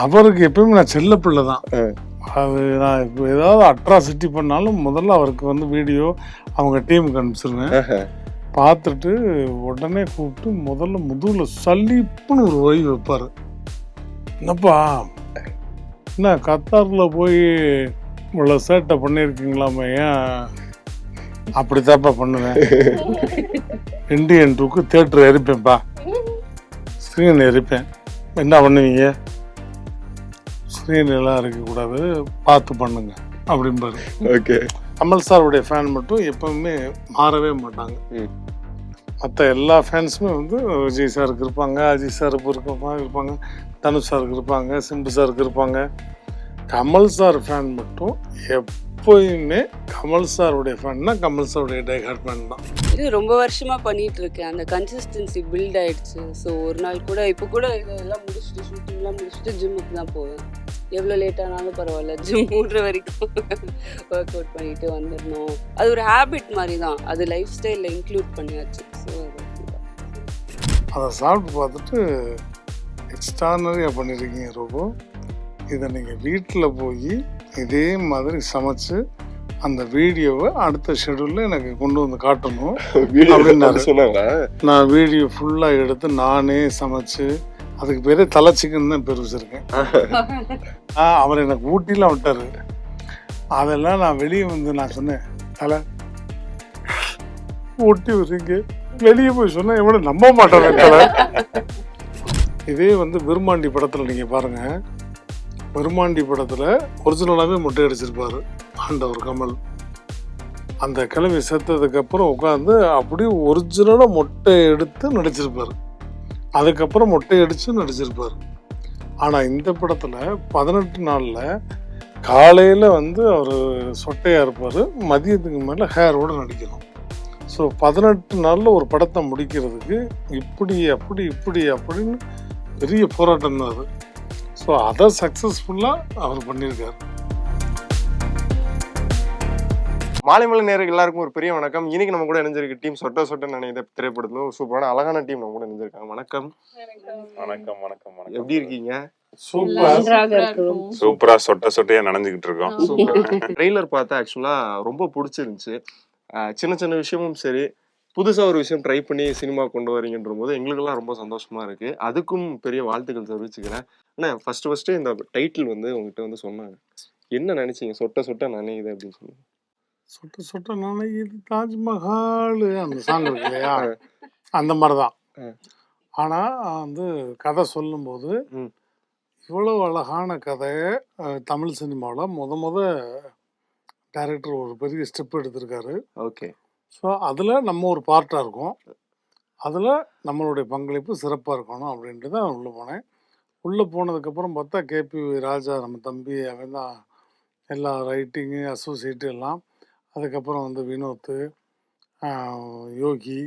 அவருக்கு எப்பயுமே நான் செல்ல பிள்ளை தான். அது நான் இப்போ ஏதாவது அட்ராசிட்டி பண்ணாலும் முதல்ல அவருக்கு வந்து வீடியோ அவங்க டீமுக்கு அனுப்பிச்சிருவேன். பார்த்துட்டு உடனே கூப்பிட்டு முதல்ல முதுகில் சலிப்புன்னு ஒரு ஒய் வைப்பார். என்னப்பா? என்ன கத்தாரில் போய் இவ்வளோ சேட்டை பண்ணியிருக்கீங்களாமே? ஏன் அப்படித்தாப்பா பண்ணுவேன். இந்தியன் டூக்கு தேட்டர் எரிப்பேன்ப்பா ஸ்க்ரீன் எரிப்பேன் என்ன பண்ணுவீங்க? ஸ்க்ரீன் எல்லாம் இருக்கக்கூடாது பார்த்து பண்ணுங்க அப்படிம்பாரு. ஓகே. கமல் சாருடைய ஃபேன் மட்டும் எப்பவுமே மாறவே மாட்டாங்க. ம். மற்ற எல்லா ஃபேன்ஸுமே வந்து விஜய் சாருக்கு இருப்பாங்க அஜித் சாருக்கு இருப்பாங்க இருப்பாங்க தனுஷ் சாருக்கு இருப்பாங்க சிம்பு சாருக்கு இருப்பாங்க கமல் சார் ஃபேன் மட்டும் எப்போயுமே கமல் சாருடைய ஃபேன்னா கமல் சாருடைய டைஹார்ட் ஃபேன் தான். இது ரொம்ப வருஷமா பண்ணிட்டு இருக்கேன் அந்த கன்சிஸ்டன்சி பில்ட் ஆயிடுச்சு. ஸோ ஒரு நாள் கூட இப்போ கூட இதெல்லாம் முடிச்சுட்டு ஷூட்டிங்லாம் முடிச்சுட்டு ஜிம்முக்கு தான் போவேன். எவ்வளோ லேட் ஆனாலும் பரவாயில்ல. ஜிம் மூடுற வரைக்கும் ஒர்க் அவுட் பண்ணிட்டு வந்துடணும். அது ஒரு ஹேபிட் மாதிரி தான் அது லைஃப் ஸ்டைலில் இன்க்ளூட் பண்ணியாச்சு. ஸோ அதை சாப்பிட்டு பார்த்துட்டு எக்ஸ்ட்ரானரியாக பண்ணியிருக்கீங்க ரோபோ. இதை நீங்கள் வீட்டில் போய் இதே மாதிரி சமைச்சு அந்த வீடியோவை அடுத்த ஷெடியூலில் எனக்கு கொண்டு வந்து காட்டணும். வீடியோ அப்படின்னாரு. சொன்னாங்களா? நான் வீடியோ ஃபுல்லாக எடுத்து நானே சமைச்சு அதுக்கு பேரே தலை சிக்கன் தான் பேர் வச்சுருக்கேன். ஆ அவர் எனக்கு ஊட்டிலாம் விட்டாரு. அதெல்லாம் நான் வெளியே வந்து நான் சொன்னேன் தலை ஊட்டி விடுறீங்க. வெளியே போய் சொன்னா எவ்வளோ நம்ப மாட்டாங்க தலை. இதே வந்து விருமாண்டி படத்தில் நீங்கள் பாருங்க. விருமாண்டி படத்தில் ஒரிஜினலாகவே மொட்டை அடிச்சிருப்பாரு ஆண்டவர் கமல். அந்த கிழவி செத்ததுக்கு அப்புறம் உட்காந்து அப்படியே ஒரிஜினலாக மொட்டை எடுத்து நடிச்சிருப்பாரு. அதுக்கப்புறம் மொட்டை அடித்து நடிச்சிருப்பார். ஆனால் இந்த படத்தில் பதினெட்டு நாளில் காலையில் வந்து அவர் சொட்டையாக இருப்பார் மதியத்துக்கு மேலே ஹேரோடு நடிக்கணும். ஸோ பதினெட்டு நாளில் ஒரு படத்தை முடிக்கிறதுக்கு இப்படி அப்படி இப்படி அப்படின்னு பெரிய போராட்டம் தான் அது. ஸோ அதை சக்ஸஸ்ஃபுல்லாக அவர் பண்ணியிருக்காரு. மாலைமலை நேருக்கு எல்லாருக்கும் ஒரு பெரிய வணக்கம். இன்னைக்கு நம்ம கூட இணைஞ்சிருக்கு டீம் சொட்ட சொட்ட நினைத்த திரைப்படத்துல ஒரு சூப்பரான அழகான டீம் நம்ம கூட இணைஞ்சிருக்காங்க. வணக்கம். வணக்கம் வணக்கம் வணக்கம். எப்படி இருக்கீங்க? சூப்பர். சூப்பரா சொட்ட சொட்டையா நனைஞ்சுக்கிட்டு இருக்கோம். சூப்பர். ட்ரெய்லர் பார்த்தா ஆக்சுவலா ரொம்ப பிடிச்சிருந்துச்சு. சின்ன சின்ன விஷயமும் சரி புதுசா ஒரு விஷயம் ட்ரை பண்ணி சினிமா கொண்டு வரீங்கன்ற போது எங்களுக்கெல்லாம் ரொம்ப சந்தோஷமா இருக்கு. அதுக்கும் பெரிய வாழ்த்துக்கள் தெரிவிச்சுக்கிறேன். ஆனா ஃபர்ஸ்ட் ஃபர்ஸ்ட் இந்த டைட்டில் வந்து உங்ககிட்ட வந்து சொன்னாங்க. என்ன நினைச்சீங்க? சொட்ட சொட்ட நினைக்குது அப்படின்னு சொன்னாங்க சுட்ட சுட்ட நினைக்குது தாஜ்மஹால் அந்த சாங் இருக்கு இல்லையா? அந்த மாதிரி தான். ஆனால் வந்து கதை சொல்லும்போது. இவ்வளோ அழகான கதையை தமிழ் சினிமாவில் முத முத டைரக்டர் ஒரு பெரிய ஸ்டெப் எடுத்திருக்காரு. ஓகே. ஸோ அதில் நம்ம ஒரு பார்ட்டாக இருக்கோம். அதில் நம்மளுடைய பங்களிப்பு சிறப்பாக இருக்கணும் அப்படின்ட்டு தான் உள்ளே போனேன். உள்ளே போனதுக்கப்புறம் பார்த்தா கேபி ராஜா நம்ம தம்பி அவன் தான் எல்லா ரைட்டிங்கு அசோசியேட்டு எல்லாம் அதுக்கப்புறம் வந்து வினோத்து யோகி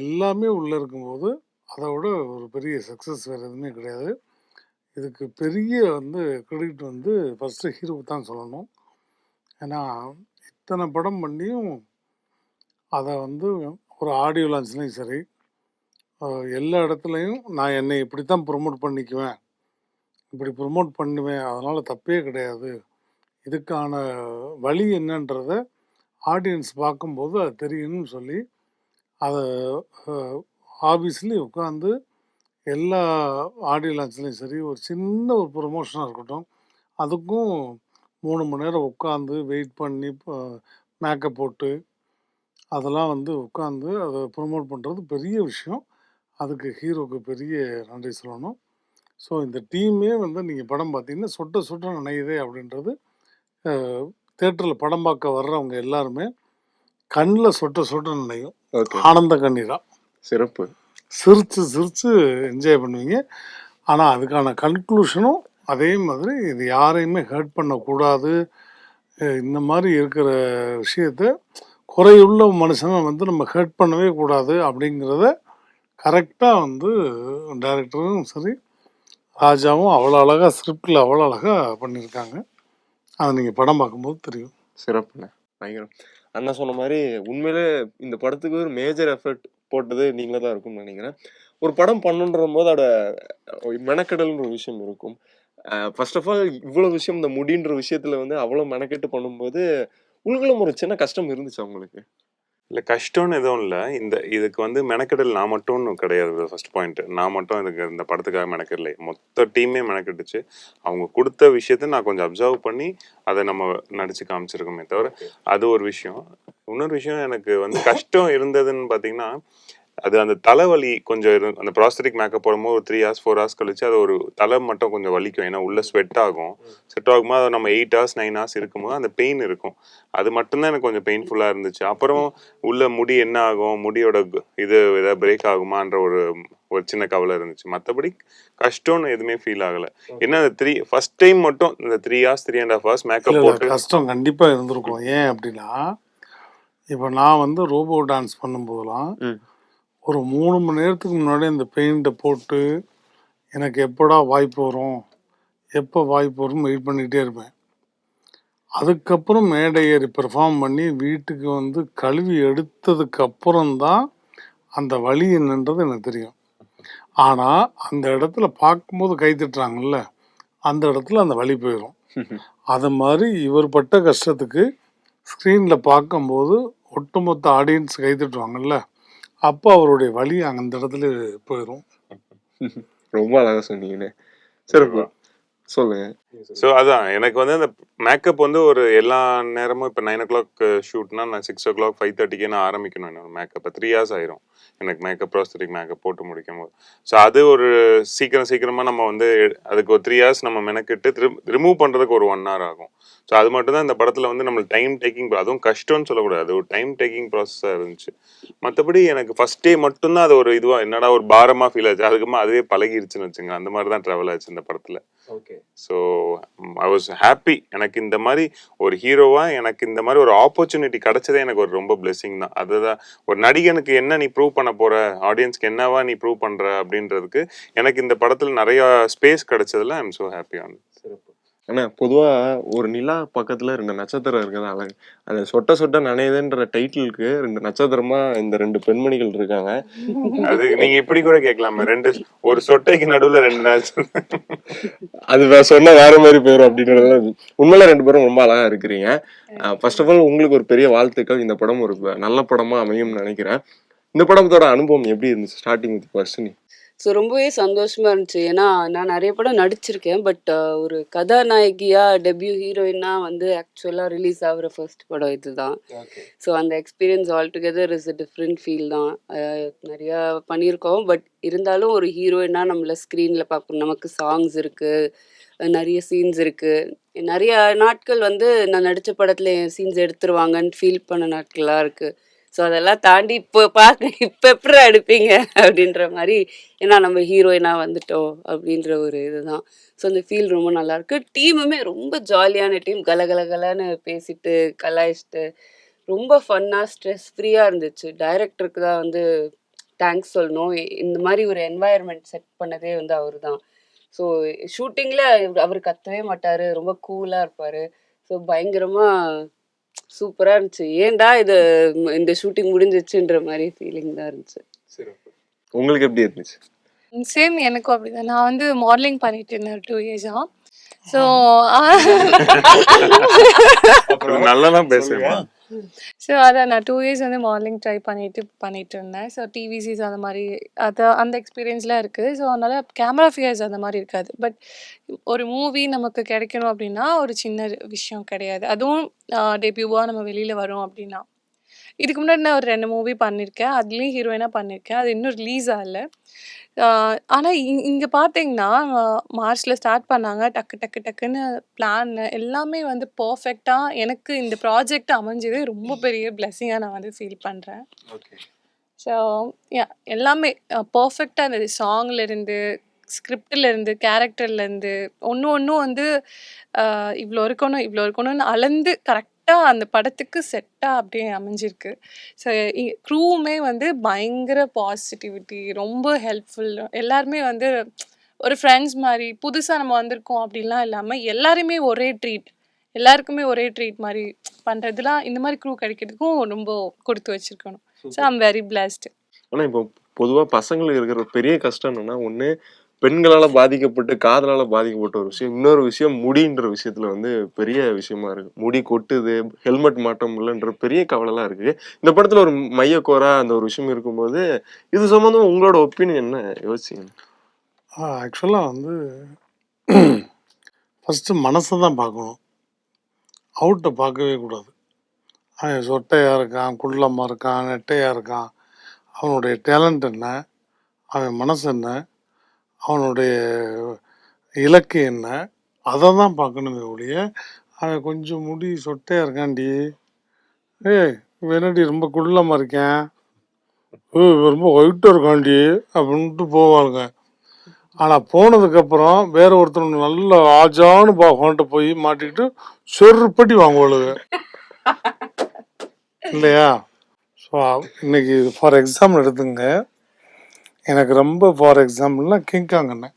எல்லாமே உள்ளே இருக்கும்போது அதை விட ஒரு பெரிய சக்ஸஸ் வேறு எதுவுமே கிடையாது. இதுக்கு பெரிய வந்து கிரெடிட் வந்து ஃபஸ்ட்டு ஹீரோ தான் சொல்லணும். ஏன்னா இத்தனை படம் பண்ணியும் அதை வந்து ஒரு ஆடியோ லான்ச்லேயும் சரி எல்லா இடத்துலையும் நான் என்னை இப்படி தான் ப்ரொமோட் பண்ணிக்குவேன் இப்படி ப்ரொமோட் பண்ணுவேன் அதனால் தப்பே கிடையாது. இதுக்கான வழி என்னன்றத ஆடியன்ஸ் பார்க்கும்போது அது தெரியணும்னு சொல்லி அதை ஆஃபீஸ்லேயும் உட்காந்து எல்லா ஆடியோ லான்ச்லேயும் சரி ஒரு சின்ன ஒரு ப்ரொமோஷனாக இருக்கட்டும் அதுக்கும் மூணு மணி நேரம் உட்காந்து வெயிட் பண்ணி மேக்கப் போட்டு அதெல்லாம் வந்து உட்காந்து அதை ப்ரொமோட் பண்ணுறது பெரிய விஷயம். அதுக்கு ஹீரோக்கு பெரிய நன்றி சொல்லணும். ஸோ இந்த டீமே வந்து நீங்கள் படம் பார்த்தீங்கன்னா சொட்ட சொட்ட நினையுதே அப்படின்றது தேட்டரில் படம் பார்க்க வர்றவங்க எல்லாருமே கண்ணில் சொட்ட சொட்ட நினையும். ஓகே. ஆனந்த கண்ணீரா. சிறப்பு. சிரித்து சிரித்து என்ஜாய் பண்ணுவீங்க. ஆனால் அதுக்கான கன்க்ளூஷனும் அதே மாதிரி இது யாரையுமே ஹர்ட் பண்ணக்கூடாது. இந்த மாதிரி இருக்கிற விஷயத்த குறையுள்ள மனுஷனை வந்து நம்ம ஹர்ட் பண்ணவே கூடாது அப்படிங்கிறத கரெக்டாக வந்து டைரக்டரும் சரி ராஜாவும் அவ்வளோ அழகாக ஸ்கிரிப்டில் அவ்வளோ அழகாக பண்ணியிருக்காங்க. அதை நீங்கள் படம் பார்க்கும்போது தெரியும். சிறப்புண்ணே பயங்கரம். அண்ணா சொன்ன மாதிரி உண்மையிலே இந்த படத்துக்கு ஒரு மேஜர் எஃபர்ட் போட்டது நீங்களே தான் இருக்கும்னு நினைக்கிறேன். ஒரு படம் பண்ணுன்ற போது அதோட மெனக்கெடல்ன்ற ஒரு விஷயம் இருக்கும். ஃபர்ஸ்ட் ஆஃப் ஆல் இவ்வளோ விஷயம் இந்த முடின்ற விஷயத்துல வந்து அவ்வளோ மெனக்கெட்டு பண்ணும்போது உங்களுக்குள்ள ஒரு சின்ன கஷ்டம் இருந்துச்சு அவங்களுக்கு இல்லை கஷ்டம்னு எதுவும் இல்லை. இந்த இதுக்கு வந்து மெனக்கெடல் நான் மட்டும்னு கிடையாது. ஃபர்ஸ்ட் பாயிண்ட் நான் மட்டும் இதுக்கு இந்த படத்துக்காக மெனக்கெடலை. மொத்த டீமே மெனக்கெட்டுச்சு. அவங்க கொடுத்த விஷயத்த நான் கொஞ்சம் அப்சர்வ் பண்ணி அதை நம்ம நடிச்சு காமிச்சிருக்கோமே தவிர அது ஒரு விஷயம். இன்னொரு விஷயம் எனக்கு வந்து கஷ்டம் இருந்ததுன்னு பார்த்தீங்கன்னா அது அந்த தலைவலி கொஞ்சம் அந்த ப்ராஸ்தட்டிக் மேக்கப் போடும்போது ஒரு த்ரீ ஹவர்ஸ் ஃபோர் ஹவர்ஸ் கழிச்சு அது ஒரு தலை மட்டும் கொஞ்சம் வலிக்கும். ஏன்னா உள்ள ஸ்வெட் ஆகும். ஸ்வெட் ஆகும்போது அது நம்ம எயிட் ஹவர்ஸ் நைன் ஹவர்ஸ் இருக்கும்போது அந்த பெயின் இருக்கும். அது மட்டும்தான் எனக்கு கொஞ்சம் பெயின்ஃபுல்லாக இருந்துச்சு. அப்புறம் உள்ள முடி என்ன ஆகும்? முடியோட இது ஏதாவது பிரேக் ஆகுமான்ற ஒரு ஒரு சின்ன கவலை இருந்துச்சு. மற்றபடி கஷ்டம்னு எதுவுமே ஃபீல் ஆகல. என்ன அந்த த்ரீ ஃபர்ஸ்ட் டைம் மட்டும் இந்த three hours three and half hours இல்ல, மேக்கப் போட்டு கஷ்டம் கண்டிப்பா இருந்திருக்கும். ஏன் அப்படின்னா இப்போ நான் வந்து ரோபோ டான்ஸ் பண்ணும்போதெல்லாம். ஒரு மூணு மணி நேரத்துக்கு முன்னாடி அந்த பெயிண்ட்டை போட்டு எனக்கு எப்படா வாய்ப்பு வரும்? எப்போ வாய்ப்பு வரும் வெயிட் பண்ணிக்கிட்டே இருப்பேன். அதுக்கப்புறம் மேடை ஏறி பெர்ஃபார்ம் பண்ணி வீட்டுக்கு வந்து கழுவி எடுத்ததுக்கப்புறம் தான் அந்த வழி என்னன்றது எனக்கு தெரியும். ஆனால் அந்த இடத்துல பார்க்கும்போது கை திட்டுறாங்கல்ல அந்த இடத்துல அந்த வழி போயிடும் அது மாதிரி இவர் பட்ட கஷ்டத்துக்கு ஸ்க்ரீனில் பார்க்கும்போது ஒட்டுமொத்த ஆடியன்ஸ் கை திட்டுவாங்கல்ல. அப்போ அவருடைய வலி அந்த இடத்துல போயிடும் ரொம்ப அழகா சொன்னீங்கண்ணே. சிறப்பு. சொல்லுங்க. ஸோ அதான். எனக்கு வந்து அந்த மேக்கப் வந்து ஒரு எல்லா நேரமும் இப்போ நைன் ஓ கிளாக் ஷூட்னா நான் சிக்ஸ் ஓ கிளாக் ஃபைவ் தேர்ட்டிக்கே நான் ஆரம்பிக்கணும் என்னோட மேக்கப். த்ரீ ஹவர்ஸ் ஆயிரும். எனக்கு மேக்கப் ப்ராஸ்தட்டிக் மேக்கப் போட்டு முடிக்கும் போது ஸோ அது ஒரு சீக்கிரம் சீக்கிரமாக நம்ம வந்து அதுக்கு ஒரு த்ரீ ஹவர்ஸ் நம்ம மெனக்கிட்டு ரிமூவ் பண்ணுறதுக்கு ஒரு ஒன் ஹவர் ஆகும். ஸோ அது மட்டும் தான் இந்த படத்தில் வந்து நம்மளுக்கு டைம் டேக்கிங் அதுவும் கஷ்டம்னு சொல்லக்கூடாது. அது ஒரு டைம் டேக்கிங் ப்ராசஸாக இருந்துச்சு. மற்றபடி எனக்கு ஃபர்ஸ்ட் டே மட்டும்தான் அது ஒரு இதுவாக என்னடா ஒரு பாரமாக ஃபீல் ஆச்சு. அதுக்கப்புறமா அதுவே பழகிருச்சுன்னு வச்சுங்க அந்த மாதிரி தான் ட்ராவல் ஆச்சு இந்த படத்தில். Okay so I was happy எனக்கு இந்த மாதிரி ஒரு ஹீரோவா எனக்கு இந்த மாதிரி ஒரு ஆப்பர்ச்சுனிட்டி கிடைச்சதே எனக்கு ஒரு ரொம்ப பிளெஸிங் தான். அதுதான் ஒரு நடிகனுக்கு என்ன நீ ப்ரூவ் பண்ண போற? ஆடியன்ஸ்க்கு என்னவா நீ ப்ரூவ் பண்ற? அப்படின்றதுக்கு எனக்கு இந்த படத்துல நிறைய ஸ்பேஸ் கிடைச்சதுல ஐம் ஸோ ஹாப்பி ஆன் சிறப்பு. அண்ணா பொதுவா ஒரு நிலா பக்கத்துல ரெண்டு நட்சத்திரம் இருக்குது? அழகு. அந்த சொட்ட சொட்ட நனையுதுன்ற டைட்டிலுக்கு ரெண்டு நட்சத்திரமா இந்த ரெண்டு பெண்மணிகள் இருக்காங்க. அது நீங்க இப்படி கூட கேட்கலாமே. ரெண்டு ஒரு சொட்டைக்கு நடுவுல ரெண்டு நாள் அது சொன்னா வேற மாதிரி போயிடும் அப்படின்றது உண்மையில ரெண்டு பேரும் ரொம்ப அழகா இருக்கிறீங்க. ஃபர்ஸ்ட் ஆஃப் ஆல் உங்களுக்கு ஒரு பெரிய வாழ்த்துக்கள். இந்த படம் ஒரு நல்ல படமா அமையும்னு நினைக்கிறேன். இந்த படத்தோட அனுபவம் எப்படி இருந்துச்சு? ஸ்டார்டிங் வித் ஃபர்ஸ்ட் ஸோ ரொம்பவே சந்தோஷமா இருந்துச்சு. ஏன்னா நான் நிறைய படம் நடிச்சிருக்கேன். பட் ஒரு கதாநாயகியா டெபியூ ஹீரோயினா வந்து ஆக்சுவலாக ரிலீஸ் ஆகுற ஃபர்ஸ்ட் படம் இதுதான். ஸோ அந்த experience all together is a different feel தான். நிறையா பண்ணியிருக்கோம். பட் இருந்தாலும் ஒரு ஹீரோயினா நம்மள ஸ்க்ரீனில் பார்க்கணும். நமக்கு சாங்ஸ் இருக்குது நிறைய சீன்ஸ் இருக்குது நிறைய நாட்கள் வந்து நான் நடித்த படத்தில் என் சீன்ஸ் எடுத்துருவாங்கன்னு ஃபீல் பண்ண நாட்களாக இருக்குது ஸோ அதெல்லாம் தாண்டி இப்போ பார்க்க இப்போ எப்படி எடுப்பீங்க அப்படின்ற மாதிரி ஏன்னா நம்ம ஹீரோயினாக வந்துட்டோம் அப்படின்ற ஒரு இதுதான். ஸோ அந்த ஃபீல் ரொம்ப நல்லாயிருக்கு டீமுமே ரொம்ப ஜாலியான டீம் கலகலகலன்னு பேசிட்டு கலாய்ச்சிட்டு ரொம்ப ஃபன்னாக ஸ்ட்ரெஸ் ஃப்ரீயாக இருந்துச்சு. டைரக்டருக்கு தான் வந்து தேங்க்ஸ் சொல்லணும். இந்த மாதிரி ஒரு என்வாயர்மெண்ட் செட் பண்ணதே வந்து அவர் தான் ஸோ ஷூட்டிங்கில் அவர் கத்தவே மாட்டார். ரொம்ப கூலாக இருப்பார். ஸோ பயங்கரமாக சூப்பராக இருந்துச்சு. ஏன்டா இது இந்த ஷூட்டிங் முடிஞ்சிச்சுன்ற மாதிரி ஃபீலிங் தான் இருந்துச்சு. உங்களுக்கு எப்படி இருந்துச்சு? சேம் எனக்கும் அப்படிதான். நான் வந்து மாடலிங் பண்ணிட்டு இருந்தேன் டூ இயர்ஸா ஸோ நல்லா பேசுவேன். ஸோ அதை நான் டூ இயர்ஸ் வந்து மாடலிங் ட்ரை பண்ணிட்டு பண்ணிட்டு இருந்தேன் ஸோ டிவிசிஸ் அந்த மாதிரி அது அந்த எக்ஸ்பீரியன்ஸ்லாம் இருக்குது ஸோ அதனால கேமரா ஃபியர்ஸ் அந்த மாதிரி இருக்காது. பட் ஒரு மூவி நமக்கு கிடைக்கணும் அப்படின்னா ஒரு சின்ன விஷயம் கிடையாது. அதுவும் டெபியூவாக நம்ம வெளியில் வரோம் அப்படின்னா. இதுக்கு முன்னாடி நான் ஒரு ரெண்டு மூவி பண்ணியிருக்கேன் அதுலேயும் ஹீரோயினாக பண்ணியிருக்கேன் அது இன்னும் ரிலீஸ் ஆகல. ஆனால் இங் இங்கே பார்த்தீங்கன்னா மார்ச்சில் ஸ்டார்ட் பண்ணாங்க. டக்கு டக்கு டக்குன்னு பிளான் எல்லாமே வந்து பர்ஃபெக்டாக எனக்கு இந்த ப்ராஜெக்ட் அமைஞ்சதே. ரொம்ப பெரிய பிளெஸ்ஸிங்காக நான் வந்து ஃபீல் பண்ணுறேன் ஸோ யா எல்லாமே பர்ஃபெக்டாக இருந்தது. சாங்லேருந்து ஸ்கிரிப்டிலேருந்து கேரக்டர்லேருந்து ஒன்று ஒன்றும் வந்து இவ்வளோ இருக்கணும் இவ்வளோ இருக்கணும்னு அளந்து கரெக்டாக அந்த படத்துக்கு செட்டாக அப்படியே அமைஞ்சிருக்கு. ஸோ க்ரூவுமே வந்து பயங்கர பாசிட்டிவிட்டி ரொம்ப ஹெல்ப்ஃபுல் எல்லாருமே வந்து ஒரு ஃப்ரெண்ட்ஸ் மாதிரி புதுசாக நம்ம வந்திருக்கோம் அப்படிலாம் இல்லாமல் எல்லாருமே ஒரே ட்ரீட் எல்லாருக்குமே ஒரே ட்ரீட் மாதிரி பண்ணுறதுலாம் இந்த மாதிரி க்ரூ கிடைக்கிறதுக்கும் ரொம்ப கொடுத்து வச்சிருக்கணும். ஸோ ஐம் வெரி பிளஸ்ட் ஆனா இப்போ பொதுவா பசங்களுக்கு இருக்கிற ஒரு பெரிய கஷ்டம் என்னன்னா ஒண்ணு பெண்களால் பாதிக்கப்பட்டு காதலால் பாதிக்கப்பட்ட ஒரு விஷயம் இன்னொரு விஷயம் முடின்ற விஷயத்தில் வந்து பெரிய விஷயமா இருக்கு. முடி கொட்டுது ஹெல்மெட் மாட்ட முடியலன்ற பெரிய கவலைலாம் இருக்கு. இந்த படத்தில் ஒரு மையக்கோரா அந்த ஒரு விஷயம் இருக்கும்போது இது சம்மந்தம் உங்களோட ஒப்பீனியன் என்ன? யோசிச்சீங்க ஆக்சுவலாக வந்து ஃபஸ்ட்டு மனசை தான் பார்க்கணும். அவுட்டை பார்க்கவே கூடாது. அவன் சொட்டையாக இருக்கான் குள்ளமாக இருக்கான் நெட்டையாக இருக்கான். அவனுடைய டேலண்ட் என்ன? அவன் மனசு என்ன? அவனுடைய இலக்கு என்ன? அதை தான் பார்க்கணுமே ஒழிய அவன் கொஞ்சம் முடி சொட்டையாக இருக்காண்டி ஏய் இவன் ரொம்ப குள்ளமாக இருக்கேன்? ரொம்ப ஒயிட்டாக இருக்காண்டி அப்படின்ட்டு போவாளுங்க. ஆனால் போனதுக்கப்புறம் வேற ஒருத்தர் நல்ல ஆஜான்னு பாப்பான்ட்டு போய் மாட்டிக்கிட்டு செருப்பட்டி வாங்குவாளுங்க. இல்லையா? ஸோ இன்னைக்கு ஃபார் எக்ஸாம்பிள் எடுத்துங்க. எனக்கு ரொம்ப ஃபார் எக்ஸாம்பிள்னா கிங்காங் அண்ணன்.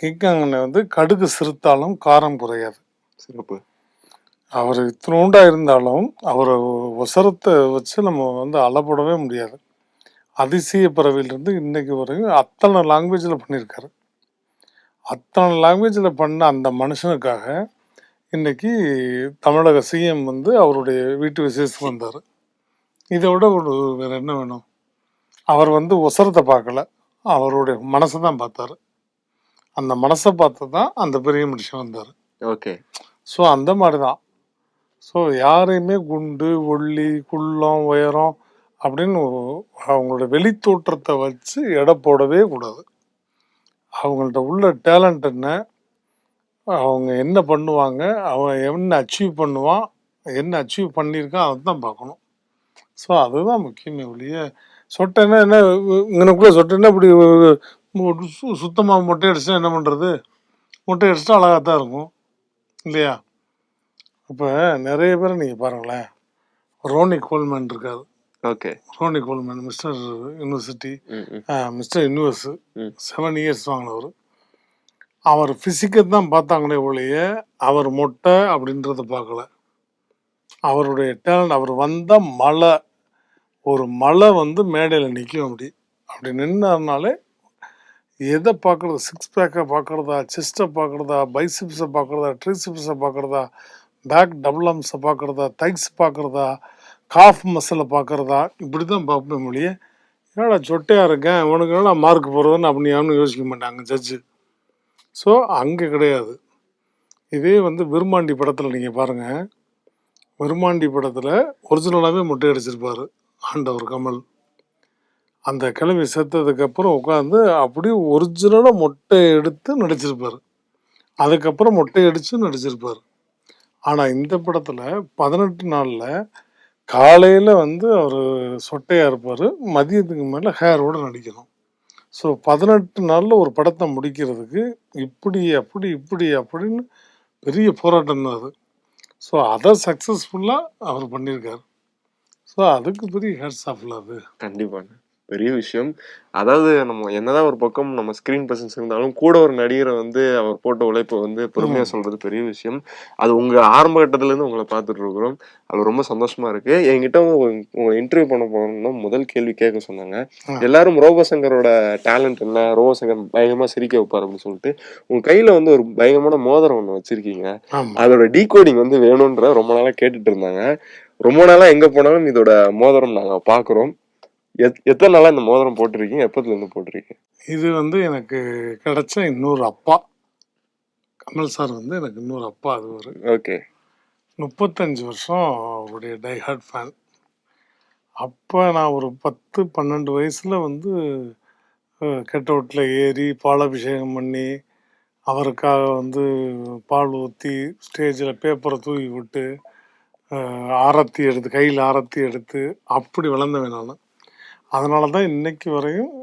கிங்காங் அண்ணன் வந்து கடுகு சிறுத்தாலும் காரம் குறையாது. சிறப்பு. அவர் இத்தினோண்டா இருந்தாலும் அவரை ஒசரத்தை வச்சு நம்ம வந்து அளப்படவே முடியாது. அதிசய பறவையிலிருந்து இன்னைக்கு வரையும் அத்தனை லாங்குவேஜில் பண்ணியிருக்காரு. அத்தனை லாங்குவேஜில் பண்ண அந்த மனுஷனுக்காக இன்னைக்கு தமிழக சிஎம் வந்து அவருடைய வீட்டு விசேஷத்துக்கு வந்தார். இதை விட ஒரு வேற என்ன வேணும்? அவர் வந்து ஒசரத்தை பார்க்கல. அவருடைய மனசை தான் பார்த்தாரு. அந்த மனசை பார்த்து தான் அந்த பெரிய மனுஷன் வந்தார். ஓகே. ஸோ அந்த மாதிரி தான். ஸோ யாரையுமே குண்டு ஒல்லி குள்ளம் உயரம் அப்படின்னு அவங்களோட வெளித்தோற்றத்தை வச்சு எடை போடவே கூடாது. அவங்கள்ட்ட உள்ள டேலண்ட் என்ன அவங்க என்ன பண்ணுவாங்க அவன் என்ன அச்சீவ் பண்ணுவான் என்ன அச்சீவ் பண்ணியிருக்கான் அதை தான் பார்க்கணும். ஸோ அதுதான் முக்கியமே ஒழிய சொட்டைன்னா என்ன இங்கனக்குள்ளே சொட்டைன்னா இப்படி சுத்தமாக மொட்டை அடிச்சா என்ன பண்ணுறது மொட்டை அடிச்சிட்டா அழகாக தான் இருக்கும். இல்லையா? இப்போ நிறைய பேரை நீங்கள் பாருங்களேன். ரோனி கோல்மேன் இருக்காரு. Okay. Ronnie Coleman Mister University. Mister Universe. Seven years வாங்கினவர். அவர் ஃபிசிக்கை தான் பார்த்தாங்களே ஒழிய அவர் மொட்டை அப்படின்றத பார்க்கல. அவருடைய டேலண்ட் அவர் வந்த மலை ஒரு மலை வந்து மேடையில் நிற்கும் அப்படி. அப்படி நின்னாருனாலே எதை பார்க்குறது? சிக்ஸ் பேக்கை பார்க்குறதா? செஸ்ட்டை பார்க்குறதா? பைசிப்ஸை பார்க்குறதா? ட்ரிசிப்ஸை பார்க்குறதா? பேக் டபுள் அம்ஸை பார்க்குறதா? தைக்ஸ் பார்க்குறதா? காஃப் மசிலை பார்க்குறதா? இப்படி தான் பார்ப்பேன் மொழியே. என்னடா சொட்டையாக இருக்கேன்? உனக்கு என்னடா மார்க் போகிறதுன்னு அப்படி யாரும் யோசிக்க மாட்டாங்க ஜட்ஜு ஸோ அங்கே கிடையாது. இதே வந்து விருமாண்டி படத்தில் நீங்கள் பாருங்கள் விருமாண்டி படத்தில் ஒரிஜினலாகவே முட்டை அடிச்சிருப்பார். ஆண்டவர் கமல். அந்த கிழவி செத்ததுக்கப்புறம் உட்காந்து அப்படியே ஒரிஜினலாக மொட்டை எடுத்து நடிச்சிருப்பார். அதுக்கப்புறம் மொட்டை அடித்து நடிச்சிருப்பார். ஆனால் இந்த படத்தில் பதினெட்டு நாளில் காலையில் வந்து அவர் சொட்டையாக இருப்பார் மதியத்துக்கு மேலே ஹேரோட நடிக்கணும். ஸோ பதினெட்டு நாளில் ஒரு படத்தை முடிக்கிறதுக்கு இப்படி அப்படி இப்படி அப்படின்னு பெரிய போராட்டம் தான் அது. ஸோ அதை சக்ஸஸ்ஃபுல்லாக அவர் பண்ணியிருக்கார். ஸோ அதுக்கு பெரிய ஹேட்ஸ் ஆஃப்ல அது. கண்டிப்பாங்க. பெரிய விஷயம். அதாவது நம்ம என்னதான் ஒரு பக்கம் நம்ம ஸ்கிரீன் பிரசன்ஸ் இருந்தாலும் கூட ஒரு நடிகரை வந்து அவர் போட்ட உழைப்பை வந்து பெருமையா ம். சொல்றது பெரிய விஷயம். அது உங்க ஆரம்ப கட்டத்துல இருந்து உங்களை பார்த்துட்டு இருக்கிறோம் அது ரொம்ப சந்தோஷமா இருக்கு. என்கிட்ட உங்க- இன்டர்வியூ பண்ண போனோம்னா முதல் கேள்வி கேட்க சொன்னாங்க. எல்லாரும் ரோபசங்கரோட டேலண்ட் என்ன? ரோபசங்கர் பயங்கரமா சிரிக்க வைப்பார் அப்படின்னு சொல்லிட்டு உங்க கையில வந்து ஒரு பயங்கரமான மோதிரம் ஒண்ணு வச்சிருக்கீங்க. அதோட டீகோடிங் வந்து வேணும்ன்ற ரொம்ப நாளா கேட்டுட்டு இருந்தாங்க. ரொம்ப நாளா எங்க போனாலும் இதோட மோதிரம் நாங்க பாக்குறோம். எத்- எத்தனை நாளா இந்த மோதிரம் போட்டிருக்கீங்க? எப்பத்துல இருந்து போட்டிருக்கீங்க? இது வந்து எனக்கு கிடைச்ச இன்னொரு அப்பா. கமல் சார் வந்து எனக்கு இன்னொரு அப்பா அது ஒரு. ஓகே. முப்பத்தஞ்சு வருஷம் அவருடைய டைஹார்ட் ஃபேன் அப்போ நான் ஒரு பத்து பன்னெண்டு வயசில் வந்து கெட் அவுட்டில் ஏறி பாலாபிஷேகம் பண்ணி அவருக்காக வந்து பால் ஊற்றி ஸ்டேஜில் பேப்பரை தூக்கி விட்டு ஆரத்தி எடுத்து கையில் ஆரத்தி எடுத்து அப்படி வளர்ந்தவன் நான். அதனால தான் இன்னைக்கு வரையும்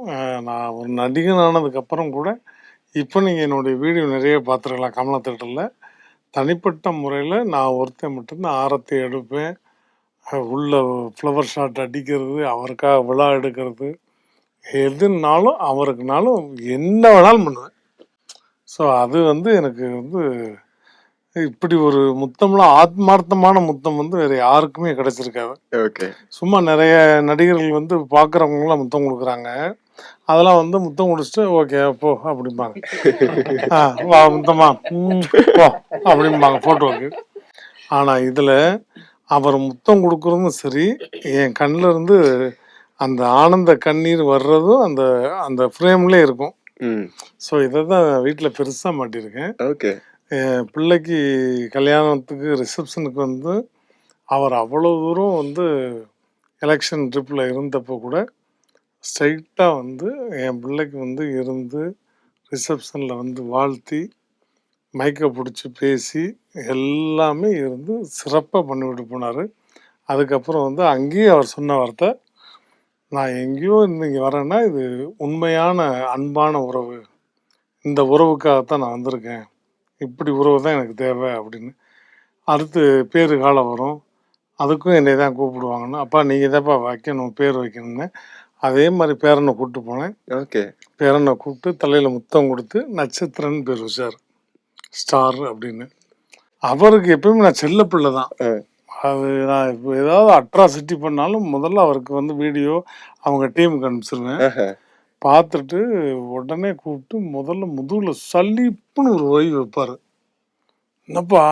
நான் ஒரு நடிகன் ஆனதுக்கப்புறம் கூட இப்போ நீங்கள் என்னுடைய வீடியோ நிறைய பார்த்துருக்கலாம் கமலா தேட்டரில் தனிப்பட்ட முறையில் நான் ஒருத்தன் மட்டும்தான் ஆரத்தி எடுப்பேன். உள்ள ஃப்ளவர் ஷாட் அடிக்கிறது அவருக்காக விழா எடுக்கிறது எதுனாலும் அவருக்குனாலும் என்ன வேணாலும் பண்ணுவேன். ஸோ அது வந்து எனக்கு வந்து இப்படி ஒரு முத்தம்லாம் ஆத்மார்த்தமான முத்தம் வந்து வேற யாருக்குமே கிடைச்சிருக்காது. ஓகே. சும்மா நிறைய நடிகர்கள் வந்து பார்க்குறவங்களாம் முத்தம் கொடுக்குறாங்க. அதெல்லாம் வந்து முத்தம் கொடுத்துட்டு ஓகே போ அப்படிம்பாங்க. ஆ வா முத்தமா போ அப்படிம்பாங்க ஃபோட்டோவுக்கு ஆனால் இதில் அவர் முத்தம் கொடுக்குறதும் சரி என் கண்ணில் இருந்து அந்த ஆனந்த கண்ணீர் வர்றதும் அந்த அந்த ஃப்ரேம்லேயே இருக்கும். ம். ஸோ இதை தான் வீட்டில் பெருசாக மாட்டியிருக்கேன். ஓகே. பிள்ளைக்கு கல்யாணத்துக்கு ரிசப்ஷனுக்கு வந்து அவர் அவ்வளோ தூரம் வந்து எலெக்ஷன் ட்ரிப்பில் இருந்தப்போ கூட ஸ்ட்ரைட்டாக வந்து என் பிள்ளைக்கு வந்து இருந்து ரிசப்ஷனில் வந்து வாழ்த்தி மைக்கை பிடிச்சி பேசி எல்லாமே இருந்து சிறப்பாக பண்ணிவிட்டு போனார். அதுக்கப்புறம் வந்து அங்கேயும் அவர் சொன்ன வார்த்தை நான் எங்கேயோ இருந்து இங்கே வரேன்னா இது உண்மையான அன்பான உறவு. இந்த உறவுக்காகத்தான் நான் வந்திருக்கேன். இப்படி உறவு தான் எனக்கு தேவை அப்படின்னு. அடுத்து பேரு காலம் வரும். அதுக்கும் என்னை தான் கூப்பிடுவாங்கன்னு அப்பா நீங்கள் தான்ப்பா வைக்கணும் பேர் வைக்கணும்னு. அதே மாதிரி பேரனை கூப்பிட்டு போனேன். ஓகே. பேரனை கூப்பிட்டு தலையில் முத்தம் கொடுத்து நட்சத்திரன்னு பேர் வச்சார் ஸ்டார் அப்படின்னு. அவருக்கு எப்பயுமே நான் செல்ல பிள்ளை தான். அது நான் இப்போ ஏதாவது அட்ராசிட்டி பண்ணாலும் முதல்ல அவருக்கு வந்து வீடியோ அவங்க டீமுக்கு அனுப்பிச்சிருவேன். பார்த்துட்டு உடனே கூப்பிட்டு முதல்ல முதுகில் சலிப்புன்னு ஒரு ஓய்வு வைப்பார். என்னப்பா?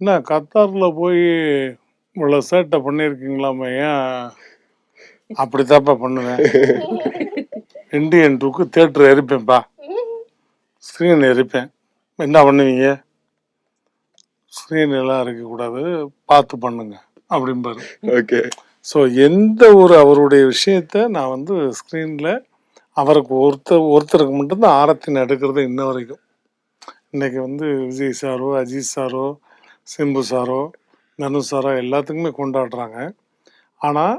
என்ன கத்தாரில் போய் இவ்வளோ சேட்டை பண்ணியிருக்கீங்களாமே? ஏன் அப்படித்தாப்பா பண்ணுவேன் இண்டியன் டூக்கு தேட்டர் எரிப்பேன்ப்பா. ஸ்க்ரீன் எரிப்பேன். என்ன பண்ணுவீங்க? ஸ்க்ரீன் எல்லாம் இருக்கக்கூடாது பார்த்து பண்ணுங்க. அப்படிம்பாரு. ஓகே. ஸோ எந்த ஒரு அவருடைய விஷயத்த நான் வந்து ஸ்க்ரீனில் அவருக்கு ஒருத்தர் ஒருத்தருக்கு மட்டும்தான் ஆரத்தின் எடுக்கிறது இன்ன வரைக்கும். இன்றைக்கி வந்து விஜய் சாரோ அஜித் சாரோ சிம்பு சாரோ தனு சாரோ எல்லாத்துக்குமே கொண்டாடுறாங்க. ஆனால்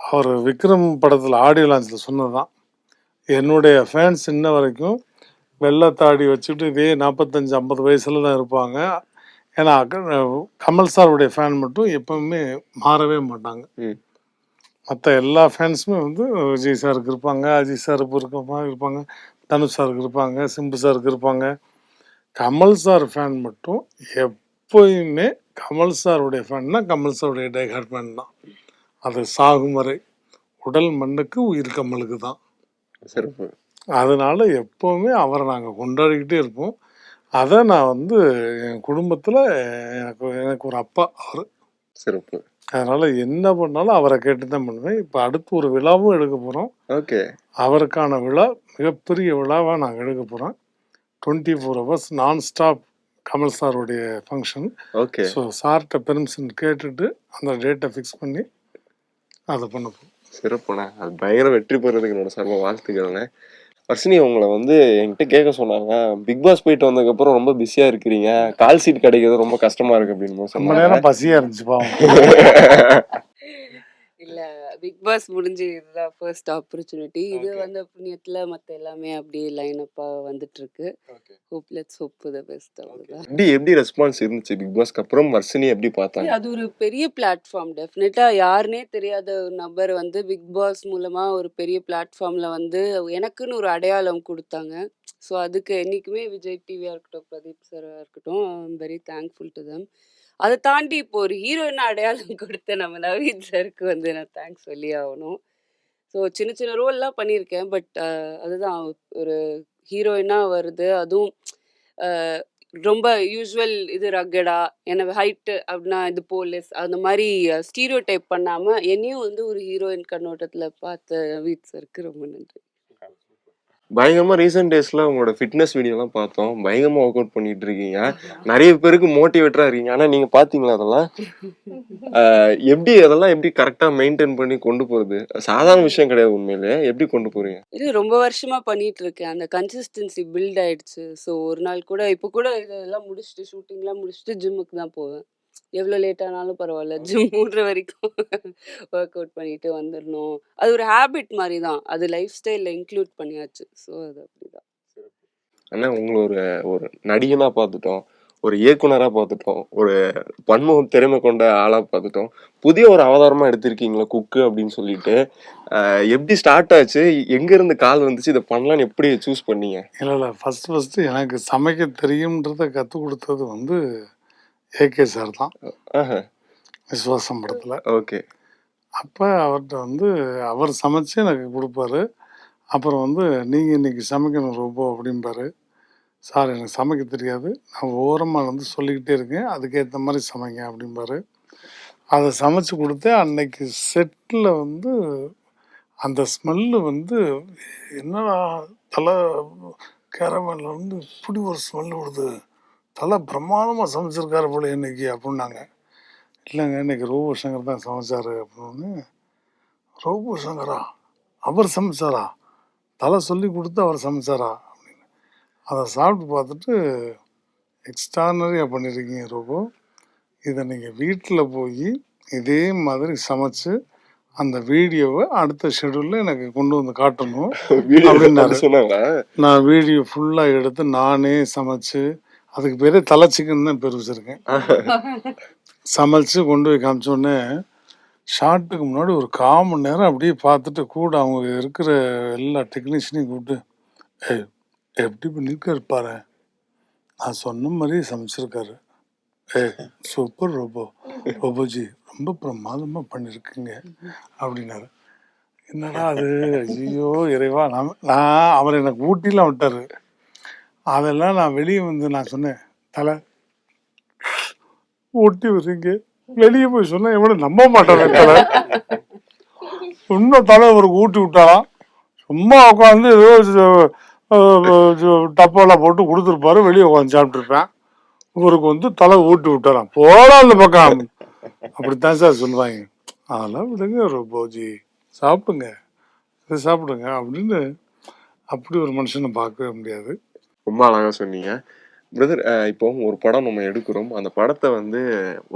அவர் விக்ரம் படத்தில் ஆடியோ லான்ச்சில் சொன்னது தான் என்னுடைய ஃபேன்ஸ் இன்ன வரைக்கும் வெள்ளத்தாடி வச்சுட்டு இதே நாற்பத்தஞ்சு ஐம்பது வயசுல தான் இருப்பாங்க. ஏன்னா கமல் சாருடைய ஃபேன் மட்டும் எப்பவுமே மாறவே மாட்டாங்க. மற்ற எல்லா ஃபேன்ஸுமே வந்து விஜய் சாருக்கு இருப்பாங்க அஜித் சாருக்கு இருப்பாங்க இருப்பாங்க தனுஷ் சாருக்கு இருப்பாங்க சிம்பு சாருக்கு இருப்பாங்க. கமல் சார் ஃபேன் மட்டும் எப்போயுமே கமல் சாருடைய ஃபேன்னா கமல் சாருடைய டைஹார்ட் ஃபேன் தான். அது சாகும் வரை. உடல் மண்ணுக்கு உயிர் கமலுக்கு தான். சிறப்பு. அதனால எப்போவுமே அவரை நாங்கள் கொண்டாடிக்கிட்டே இருப்போம். அதை நான் வந்து என் குடும்பத்தில் எனக்கு எனக்கு ஒரு அப்பா அவர். சிறப்பு. அதனால் என்ன பண்ணாலும் அவரை கேட்டு தான் பண்ணுவேன். இப்போ அடுத்து ஒரு விழாவும் எடுக்க போகிறோம் ஓகே. அவருக்கான விழா மிகப்பெரிய விழாவாக நாங்கள் எடுக்க போகிறோம் twenty four hours nonstop Kamal சாருடைய ஃபங்க்ஷன் ஓகே. ஸோ சார்கிட்ட பெர்மிஷன் கேட்டுட்டு அந்த டேட்டை ஃபிக்ஸ் பண்ணி அதை பண்ண போகிறோம் சிறப்புண்ணே. அது பயங்கர வெற்றி பெறதுக்கு என்னோட சர்வ வாழ்த்துக்கள்ண்ணே. வர்ஷினி உங்களை வந்து என்கிட்ட கேட்க சொன்னாங்க. பிக் பாஸ் போயிட்டு வந்ததுக்கு அப்புறம் ரொம்ப பிஸியா இருக்கிறீங்க. கால் சீட் கிடைக்கிறது ரொம்ப கஷ்டமா இருக்கு அப்படின்னு சொன்னாங்க நேரம் பசியாக இருந்துச்சு பாவம். இல்ல பிக் பாஸ் முடிஞ்சு இதுதான் ஃபர்ஸ்ட் ஆப்பர்ச்சுனிட்டி இது. வந்த புண்ணியத்துல மத்த எல்லாமே அப்படியே லைன் அப்பா வந்துட்டு இருக்கு. Hope let's hope the best அவ்வளவுதான். எப்படி எப்படி ரெஸ்பான்ஸ் இருந்துச்சு பிக் பாஸ்க்கு அப்புறம் வர்ஷினி எப்படி பார்த்தாங்க? அது ஒரு பெரிய பிளாட்ஃபார்ம் டெஃபினட்டா யாருனே தெரியாத ஒரு நபர் வந்து பிக் பாஸ் மூலமா ஒரு பெரிய பிளாட்ஃபார்ம்ல வந்து எனக்குன்னு ஒரு அடையாளம் கொடுத்தாங்க. ஸோ அதுக்கு என்னைக்குமே விஜய் டிவியா இருக்கட்டும் பிரதீப் சாரா இருக்கட்டும் வெரி தேங்க்ஃபுல் டு தம் அதை தாண்டி இப்போ ஒரு ஹீரோயின் அடையாளம் கொடுத்த நம்ம நவீன் சாருக்கு வந்து நான் தேங்க்ஸ் சொல்லி ஆகணும். ஸோ சின்ன சின்ன ரோல்லாம் பண்ணியிருக்கேன். பட் அதுதான் ஒரு ஹீரோயினாக வருது. அதுவும் ரொம்ப யூஸ்வல் இது ரக்கடா என்ன ஹைட்டு அப்படின்னா இது போலீஸ் அந்த மாதிரி ஸ்டீரியோ டைப் பண்ணாமல் என்னையும் வந்து ஒரு ஹீரோயின் கண்ணோட்டத்தில் பார்த்த நவீன் சாருக்கு ரொம்ப நன்றி. பயங்கரமா ரீசெண்ட் டேஸ்ல உங்களோட ஃபிட்னஸ் வீடியோ எல்லாம் பார்த்தோம். பயங்கரமா ஒர்க் அவுட் பண்ணிட்டு இருக்கீங்க நிறைய பேருக்கு மோட்டிவேட்டரா இருக்கீங்க. ஆனா நீங்க பாத்தீங்களா அதெல்லாம்? எப்படி அதெல்லாம் எப்படி கரெக்டா மெயின்டைன் பண்ணி கொண்டு போறது? சாதாரண விஷயம் கிடையாது உண்மையிலே. எப்படி கொண்டு போறீங்க? இது ரொம்ப வருஷமா பண்ணிட்டு இருக்கேன் அந்த கன்சிஸ்டன்சி பில்ட் ஆயிடுச்சு. ஸோ ஒரு நாள் கூட இப்போ கூட இதெல்லாம் முடிச்சுட்டு ஷூட்டிங்லாம் முடிச்சுட்டு ஜிம்முக்கு தான் போவேன். எவ்வளோ லேட் ஆனாலும் பரவாயில்ல ஜிம் மூடுற வரைக்கும் ஒர்க் அவுட் பண்ணிட்டு வந்துடணும் அது ஒரு ஹேபிட் மாதிரி தான் அது லைஃப் ஸ்டைலில் இன்க்ளூட் பண்ணியாச்சு. ஸோ அது அப்படிதான். ஆனா உங்களை ஒரு ஒரு நடிகனா பார்த்துட்டோம். ஒரு இயக்குனரா பார்த்துட்டோம். ஒரு பன்முகம் திறமை கொண்ட ஆளா பார்த்துட்டோம். புதிய ஒரு அவதாரமா எடுத்திருக்கீங்களா குக்கு அப்படின்னு சொல்லிட்டு. எப்படி ஸ்டார்ட் ஆச்சு? எங்க இருந்து கால் வந்துச்சு? இதை பண்ணலாம்னு எப்படி சூஸ் பண்ணீங்க? இல்லை இல்லை. ஃபஸ்ட்டு ஃபஸ்ட்டு எனக்கு சமைக்க தெரியுன்றதை கற்றுக் கொடுத்தது வந்து ஏகே சார் தான். விஸ்வாசம் படத்தில். ஓகே. அப்போ அவர்கிட்ட வந்து அவர் சமைச்சு எனக்கு கொடுப்பாரு. அப்புறம் வந்து நீங்கள் இன்னைக்கு சமைக்கணும் ரொம்ப அப்படிம்பாரு. சார் எனக்கு சமைக்க தெரியாது. நான் ஓரமாக வந்து சொல்லிக்கிட்டே இருக்கேன். அதுக்கேற்ற மாதிரி சமைங்க அப்படிம்பாரு. அதை சமைச்சு கொடுத்து அன்னைக்கு செட்டில் வந்து அந்த ஸ்மெல்லு வந்து என்னடா தலை கேரமேனில் வந்து இப்படி ஒரு ஸ்மெல் வருது. தலை பிரமாதமாக சமைச்சிருக்காரு போல இன்னைக்கு அப்படின்னாங்க. இல்லைங்க இன்னைக்கு ரோபோ சங்கர் தான் சமைச்சாரு அப்படின்னு. ரோபோ சங்கரா? அவர் சமைச்சாரா? தலை சொல்லி கொடுத்து அவர் சமைச்சாரா? அப்படின்னு. அதை சாப்பிட்டு பார்த்துட்டு எக்ஸ்ட்ரானரியாக பண்ணியிருக்கீங்க ரோபோ. இதை நீங்கள் வீட்டில் போய் இதே மாதிரி சமைச்சு அந்த வீடியோவை அடுத்த ஷெடியூலில் எனக்கு கொண்டு வந்து காட்டணும். சொன்னாங்களா? நான் வீடியோ ஃபுல்லாக எடுத்து நானே சமைச்சு அதுக்கு பேர் தலை சிக்கன் தான் பேர் வச்சுருக்கேன். சமைச்சு கொண்டு போய் காமிச்சோடனே ஷார்ட்டுக்கு முன்னாடி ஒரு கால் மணி நேரம் அப்படியே பார்த்துட்டு கூட அவங்க இருக்கிற எல்லா டெக்னீஷியனையும் கூப்பிட்டு ஏய் எப்படி பண்ணியிருக்காரு பாரு. நான் சொன்ன மாதிரியே சமைச்சிருக்காரு. ஏய் சூப்பர் ரோபோ. ரோபோஜி ரொம்ப பிரமாதமாக பண்ணியிருக்குங்க அப்படின்னாரு. என்னடா அது? ஐயோ இறைவா. நான் நான் அவர் எனக்கு ஊட்டிலாம் விட்டாரு. அதெல்லாம் நான் வெளியே வந்து நான் சொன்னேன் தலை ஊட்டி வச்சுங்க வெளியே போய் சொன்னேன் எவ்வளோ நம்ப மாட்டேன் தலை. இன்னும் தலை அவருக்கு ஊட்டி விட்டாலாம் சும்மா உட்காந்து ஏதோ டப்பாலாம் போட்டு கொடுத்துருப்பாரு வெளியே உட்காந்து சாப்பிட்ருப்பேன் இவருக்கு வந்து தலை ஊட்டி விட்டாராம் போடா அந்த பக்கம். அப்படித்தான் சார் சொல்லுவாங்க. அதெல்லாம் விடுங்க ரோபோஜி. சாப்பிடுங்க. சாப்பிடுங்க அப்படின்னு அப்படி ஒரு மனுஷனை பார்க்கவே முடியாது. ரொம்ப அழகா சொன்னீங்க. பிரதர் இப்போ ஒரு படம் நம்ம எடுக்கிறோம். அந்த படத்தை வந்து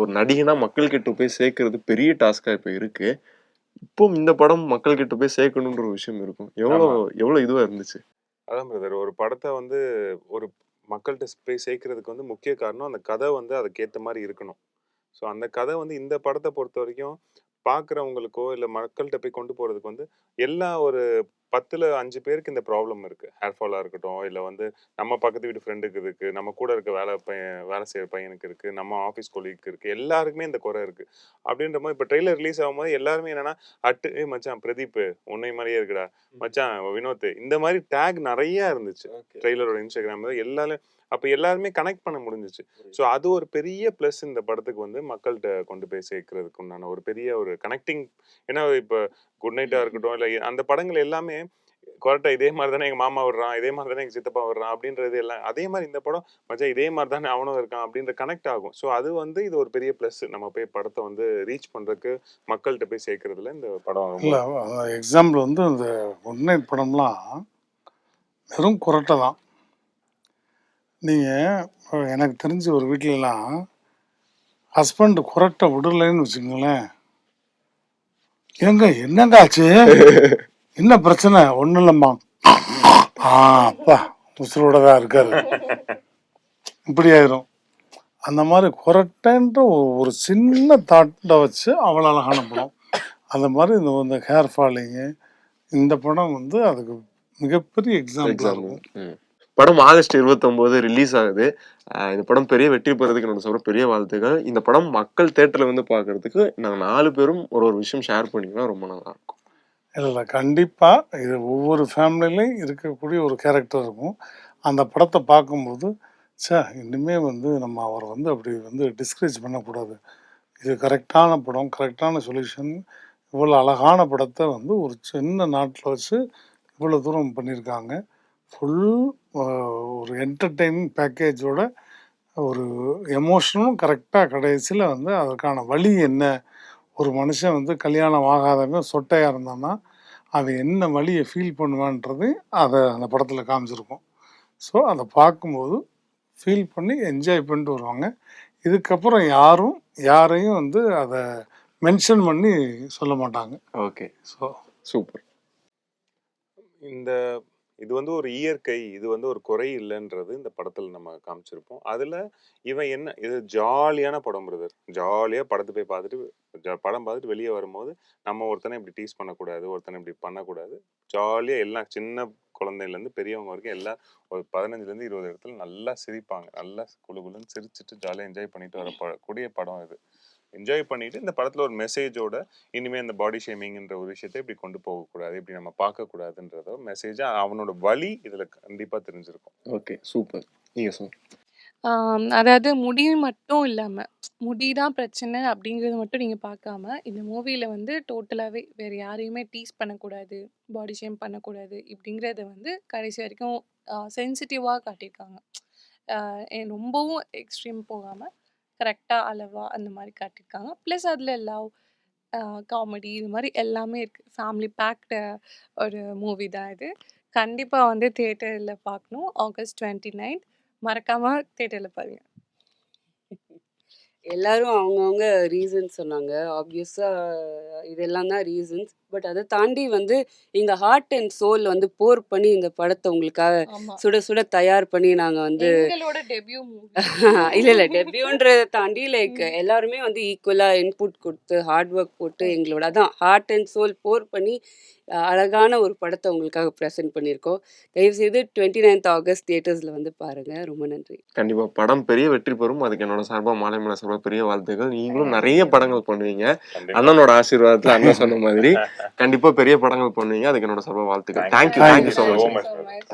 ஒரு நடிகனா மக்கள் கிட்ட போய் சேர்க்கறது பெரிய டாஸ்கா இப்போ இருக்கு. இப்போ இந்த படம் மக்கள் கிட்ட போய் சேர்க்கணுன்ற ஒரு விஷயம் இருக்கும். எவ்வளோ. எவ்வளோ இதுவா இருந்துச்சு? அதான் பிரதர் ஒரு படத்தை வந்து ஒரு மக்கள்கிட்ட போய் சேர்க்கறதுக்கு வந்து முக்கிய காரணம் அந்த கதை வந்து அதுக்கேற்ற மாதிரி இருக்கணும். ஸோ அந்த கதை வந்து இந்த படத்தை பொறுத்த வரைக்கும் பார்க்குறவங்களுக்கோ இல்லை மக்கள்கிட்ட போய் கொண்டு போகிறதுக்கு வந்து எல்லா ஒரு பத்தில் அஞ்சு பேருக்கு இந்த ப்ராப்ளம் இருக்குது ஹேர் ஃபாலாக இருக்கட்டும் இல்லை வந்து நம்ம பக்கத்து வீட்டு ஃப்ரெண்டுக்கு இருக்குது நம்ம கூட இருக்க வேலை பையன் வேலை செய்கிற பையனுக்கு இருக்குது நம்ம ஆஃபீஸ் கொலீக்கு இருக்குது எல்லாருக்குமே இந்த குறை இருக்குது அப்படின்ற மாதிரி இப்போ ட்ரெய்லர் ரிலீஸ் ஆகும்போது எல்லாருமே என்னன்னா அட்டு ஏ மச்சான் பிரதீப் உன்னை மாதிரியே இருக்குடா. மச்சான் வினோத் இந்த மாதிரி டேக் நிறைய இருந்துச்சு. ட்ரெய்லரோட இன்ஸ்டாகிராம் எல்லாரும் அப்போ எல்லாருமே கனெக்ட் பண்ண முடிஞ்சிச்சு. ஸோ அது ஒரு பெரிய ப்ளஸ் இந்த படத்துக்கு வந்து மக்கள்கிட்ட கொண்டு போய் சேர்க்கறதுக்கு உண்டான ஒரு பெரிய ஒரு கனெக்டிங். ஏன்னா இப்போ குட் நைட்டாக இருக்கட்டும் இல்லை அந்த படங்கள் எல்லாமே கரெக்டாக இதே மாதிரி தானே எங்கள் மாமா விடுறான் இதே மாதிரி தானே எங்கள் சித்தப்பா விடுறான் அப்படின்றது எல்லாம். அதே மாதிரி இந்த படம் மச்சான் இதே மாதிரி தானே அவனும் இருக்கான் அப்படின்ற கனெக்ட் ஆகும். ஸோ அது வந்து இது ஒரு பெரிய ப்ளஸ் நம்ம போய் படத்தை வந்து ரீச் பண்ணுறதுக்கு மக்கள்கிட்ட போய் சேர்க்கறதுல இந்த படம் இல்லை எக்ஸாம்பிள் வந்து அந்த ஒன் நைட் படம்லாம் வெறும் குரட்டை தான். நீங்கள் எனக்கு தெரிஞ்ச ஒரு வீட்டிலலாம் ஹஸ்பண்ட் குரட்டை விடலைன்னு வச்சுக்கோங்களேன். ஏங்க என்னங்க ஆச்சு? என்ன பிரச்சனை? ஒன்றும் இல்லைம்மா. ஆ அப்பா உசுரோட தான் இருக்காரு. இப்படி ஆயிரும். அந்த மாதிரி குரட்டைன்ற ஒரு- சின்ன தாட்டை வச்சு அவ்வளோ அழகான படம். அந்த மாதிரி இந்த இந்த ஹேர் ஃபாலிங்கு இந்த படம் வந்து அதுக்கு மிகப்பெரிய எக்ஸாம்பிளாக எக்ஸாம்பிள் இருக்கும். படம் ஆகஸ்ட் 29 ரிலீஸ் ஆகுது. இந்த படம் பெரிய வெற்றி பெறதுக்கு நான் சொல்ற பெரிய வாழ்த்துக்கள். இந்த படம் மக்கள் தேட்டர்ல வந்து பார்க்கிறதுக்கு நாங்க நாலு பேரும் ஒரு ஒரு விஷயம் ஷேர் பண்ணிங்கன்னா ரொம்ப நல்லா இருக்கும். இதில் கண்டிப்பாக இது ஒவ்வொரு ஃபேமிலிலையும் இருக்கக்கூடிய ஒரு கேரக்டர் இருக்கும். அந்த படத்தை பார்க்கும்போது ச்சே இன்னுமே வந்து நம்ம அவரை வந்து அப்படி வந்து டிஸ்கரேஜ் பண்ணக்கூடாது. இது கரெக்டான படம் கரெக்டான சொல்யூஷன் இவ்வளோ அழகான படத்தை வந்து ஒரு சின்ன நாட்டில் வச்சு இவ்வளோ தூரம் பண்ணியிருக்காங்க. ஃபுல் ஒரு என்டர்டெயின் பேக்கேஜோட ஒரு எமோஷனும் கரெக்டாக கடைசியில் வந்து அதற்கான வழி என்ன? ஒரு மனுஷன் வந்து கல்யாணம் ஆகாதவன் சொட்டையாக இருந்தான்னா அவன் என்ன வழியை ஃபீல் பண்ணுவான்றது அதை அந்த படத்தில் காமிச்சிருக்கும் ஸோ அதை பார்க்கும்போது ஃபீல் பண்ணி என்ஜாய் பண்ணிட்டு வருவாங்க. இதுக்கப்புறம் யாரும் யாரையும் வந்து அதை மென்ஷன் பண்ணி சொல்ல மாட்டாங்க. ஓகே ஸோ சூப்பர் இந்த இது வந்து ஒரு இயற்கை இது வந்து ஒரு குறை இல்லைன்றது இந்த படத்தில் நம்ம காமிச்சிருப்போம். அதில் இவன் என்ன இது ஜாலியான படம் பிரதர். ஜாலியாக படத்தை போய் பார்த்துட்டு படம் பார்த்துட்டு வெளியே வரும்போது நம்ம ஒருத்தனை இப்படி டீஸ் பண்ணக்கூடாது ஒருத்தனை இப்படி பண்ணக்கூடாது. ஜாலியாக எல்லாம் சின்ன குழந்தையிலேருந்து பெரியவங்க வரைக்கும் எல்லாம் ஒரு பதினஞ்சுலேருந்து இருபது இடத்துல நல்லா சிரிப்பாங்க. நல்லா குளு குளுன்னு சிரிச்சிட்டு ஜாலியாக என்ஜாய் பண்ணிட்டு வர கூடிய படம் இது. என்ஜாய் பண்ணிட்டு இந்த படத்துல ஒரு மெசேஜோட இனிமே இந்த பாடி ஷேமிங்ன்ற ஒரு விஷயத்தை இப்படி கொண்டு போகக்கூடாது இப்படி நம்ம பார்க்கக்கூடாதுன்றத மெசேஜா அவனோட வழி இதுல கண்டிப்பா தெரிஞ்சிருக்கும். ஓகே சூப்பர் நீங்க சொல்லுங்க ஆம், அதாவது முடி மட்டும் இல்லாமல் முடி தான் பிரச்சனை அப்படிங்கிறது மட்டும் நீங்கள் பார்க்காம இந்த மூவியில் வந்து டோட்டலாகவே வேறு யாரையுமே டீஸ் பண்ணக்கூடாது பாடி ஷேம் பண்ணக்கூடாது இப்படிங்கிறத வந்து கடைசி வரைக்கும் சென்சிட்டிவாக காட்டியிருக்காங்க. ரொம்பவும் எக்ஸ்ட்ரீம் போகாமல் கரெக்டாக அளவாக அந்த மாதிரி காட்டியிருக்காங்க. ப்ளஸ் அதில் லவ் காமெடி இது மாதிரி எல்லாமே இருக்குது ஃபேமிலி பேக்டு ஒரு மூவி தான் இது. கண்டிப்பாக வந்து தேட்டரில் பார்க்கணும் ஆகஸ்ட் டுவெண்ட்டி நைன். மறக்காமல் தேட்டரில் பாருங்க. எல்லாரும் அவங்கவுங்க ரீசன் சொன்னாங்க. ஆப்வியஸாக இதெல்லாம் தான் ரீசன்ஸ் பட் அதை தாண்டி வந்து எங்கள் ஹார்ட் அண்ட் சோல் வந்து போர் பண்ணி இந்த படத்தை உங்களுக்காக சுட சுட தயார் பண்ணி நாங்கள் வந்து எங்களோட டெபியூ மூவி இல்ல இல்ல டெபியூன்றதை தாண்டி லைக் எல்லாருமே வந்து ஈக்குவலா இன்புட் கொடுத்து ஹார்ட் ஒர்க் போட்டு எங்களோட அதான் ஹார்ட் அண்ட் சோல் போர் பண்ணி அழகான ஒரு படத்தை உங்களுக்காக ப்ரெசென்ட் பண்ணியிருக்கோம். தயவு செய்து டுவெண்ட்டி நைன்த் ஆகஸ்ட் தியேட்டர்ஸ்ல வந்து பாருங்க. ரொம்ப நன்றி. கண்டிப்பா படம் பெரிய வெற்றி பெறும். அதுக்கு என்னோட சார்பா மாலைமலை சார்பா பெரிய வாழ்த்துக்கள் நீங்களும் நிறைய படங்கள் பண்ணுவீங்க. அண்ணனோட ஆசீர்வாதத்துல அண்ணன் சொன்ன மாதிரி. கண்டிப்பா பெரிய படங்கள் பண்ணுவீங்க. அதுக்கு என்னோட சார்பா வாழ்த்துக்கள். Thank you thank you so so much much.